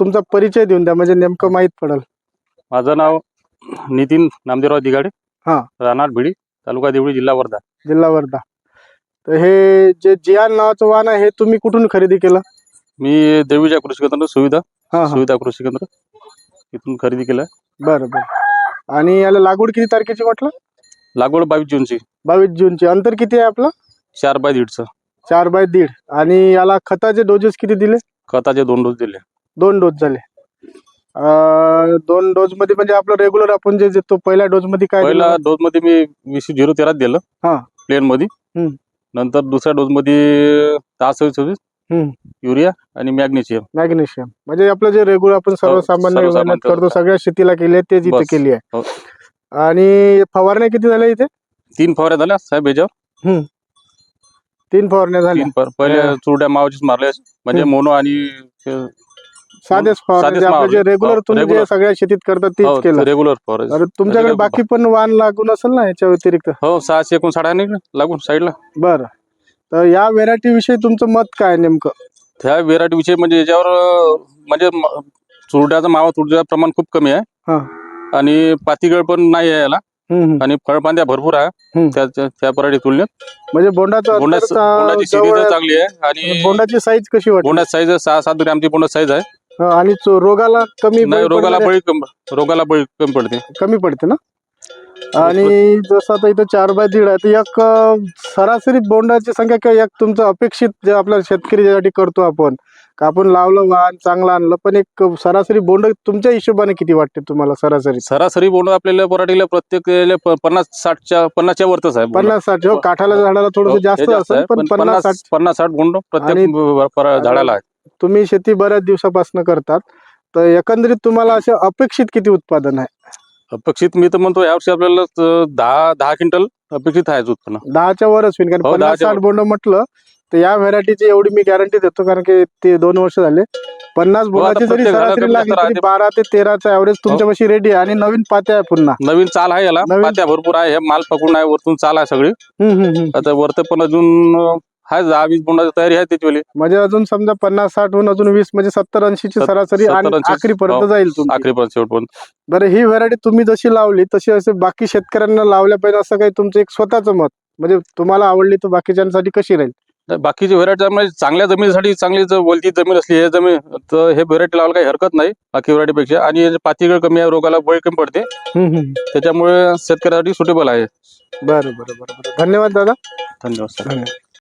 तुमचा परिचय देऊन द्या म्हणजे नेमकं माहीत पडेल. माझं नाव नितीन नामदेवराव दिगाडे. हा. राहणार भिडी तालुका देवळी जिल्हा वर्धा. जिल्हा वर्धा. तर हे जे जियान नावाचं वाहन आहे हे तुम्ही कुठून खरेदी केलं? मी देवीच्या कृषी केंद्र सुविधा. हा हा. सुविधा कृषी केंद्र. इथून खरेदी केलं. बरं बरं. आणि याला लागवड किती तारखेची म्हटलं? लागवड बावीस जूनची. बावीस जूनची. अंतर किती आहे आपलं? चार बाय दीडचं. चार बाय दीड. आणि याला खताचे डोजेस किती दिले? खताचे दोन डोस दिले. दोन डोस झाले अं, दोन डोस मध्ये म्हणजे आपलं रेग्युलर आपण जे देतो पहिल्या डोस मध्ये काय पहिला? डोस मध्ये मी वीस झिरो तेरा दिलं हा. प्लेन मध्ये हम्म. नंतर दुसऱ्या डोस मध्ये दहा सव्वीस सव्वीस हम्म. युरिया आणि मॅग्नेशियम मॅग्नेशियम म्हणजे आपलं जे रेग्युलर आपण सर्वसामान्य सर्वसामान्य मेहनत करतो करतो. सगळ्या शेतीला केली आहे तेच इथे बस. केली आहे हो. आणि फवारण्या किती झाल्या इथे तीन फवाऱ्या झाल्या साहेब याच्यावर तीन फवारण्या झाल्या तीन फवार- पहिले हा. चुरड्या मावाचीच मारल्या म्हणजे हम्म. मोनो आणि साधेच फवारण्या साधेच जे आपलं जे फवारणी. रेग्युलर हो, तुम्ही जे regular. सगळ्या शेतीत करतात तेच केलं रेग्युलर फवार अरे तुमच्याकडे regular बाकी पण वाहन लागून असेल ना याच्या व्यतिरिक्त हो सहाशे एकूण नाही का लागून साईडला बरं तर या व्हेरायटी विषयी तुमचं मत काय आहे नेमकं त्या व्हेरायटी विषयी म्हणजे याच्यावर अं, म्हणजे म- चुरड्याचं मावा तुरड्याचं प्रमाण खूप कमी आहे हा. आणि पातीगळ पण नाही आहे याला हम्म, हम्म. आणि फळपांद्या भरपूर आहे हम्म. त्या त्या- त्या पराठी तुलनेत म्हणजे बोंडाचं बोंडा बोंडाची जवळ सिडी आहे. चांगली आहे आणि बोंडाची साईज कशी वाटते बोंडाची साईज सहा सात ग्रॅमची बोंडाची साईज आहे हा, आणि चो- रोगाला कमी नाही बळी रोगाला बळी कम- रोगाला बळी कमी पडते. कमी पडते ना? आणि जसं आता इथं चार बाय दीड आहे तर एक अं, सरासरी बोंडाची संख्या किंवा एक तुमचं अपेक्षित जे आपल्या शेतकरी ज्यासाठी करतो आपण का आपण लावलं वाहन चांगलं आणलं पण एक सरासरी बोंड तुमच्या हिशोबाने किती वाटते तुम्हाला सरासरी? सरासरी बोंड आपल्याला पराठीला प्रत्येक प- पन्नास साठच्या पन्नासच्या वरतच आहे बोंड. पन्नास साठ हो काठाला झाडाला हो, थोडस हे जास्त जास्त असेल आहे, पण पन्नास साठ. पन्नास साठ बोंड प्रत्येक आणि- ब- पर- झाडाला आहे. तुम्ही शेती बऱ्याच दिवसापासून करतात तर एकंदरीत तुम्हाला असं अपेक्षित किती उत्पादन आहे अपेक्षित मी तर म्हणतो यावर्षी आपल्याला दहा दहा क्विंटल अपेक्षित आहे उत्पन्न दहाच्या वरच होईल कारण हो, पन्नास दहाच्या साठ वर. बोंड म्हटलं तर या व्हेरायटीची एवढी मी गॅरंटी देतो कारण की ते दोन वर्ष झाले पन्नास बोंडाची जरी हो, प्रत्येक झाडाला सरासरी लागली तरी. बारा ते तेराचा ऍव्हरेज तुमच्यापाशी रेडी आहे आणि नवीन पात्या आहे पुन्हा नवीन चाल आहे याला नवीन- पात्या भरपूर आहे हे माल पकडून आहे वरतून चाल आहे सगळी हम्म, हम्म, हम्म. आता वरत पण अजून अं, आहे दहा वीस बोंडाची तयारी आहे त्याची म्हणजे अजून समजा पन्नास साठ होऊन अजून वीस म्हणजे सत्तर ऐंशीची सत- सरासरी आणि 70-80 आखरीपर्यंत हो. जाईल तुमची. आखरी पण शेवट पण बरं ही व्हरायटी तुम्ही जशी लावली तशी असे बाकी शेतकऱ्यांना लावल्या पाहिजे असं काही तुमचं एक स्वतःचं मत? म्हणजे तुम्हाला आवडली तर बाकीच्यांसाठी कशी राहील? बाकीची व्हेरायटी म्हणजे चांगल्या जमिनीसाठी चांगली जर बोलती जमीन असली हे जमीन तर हे व्हेरायटी लावायला काही हरकत नाही बाकी व्हेरायटी पेक्षा आणि याची पातीगळ कमी आहे रोगाला बळी कमी पडते. त्याच्यामुळे शेतकऱ्यासाठी सुटेबल आहे. बरं बरं बरं बरं. धन्यवाद दादा. धन्यवाद सर. धन्यवाद.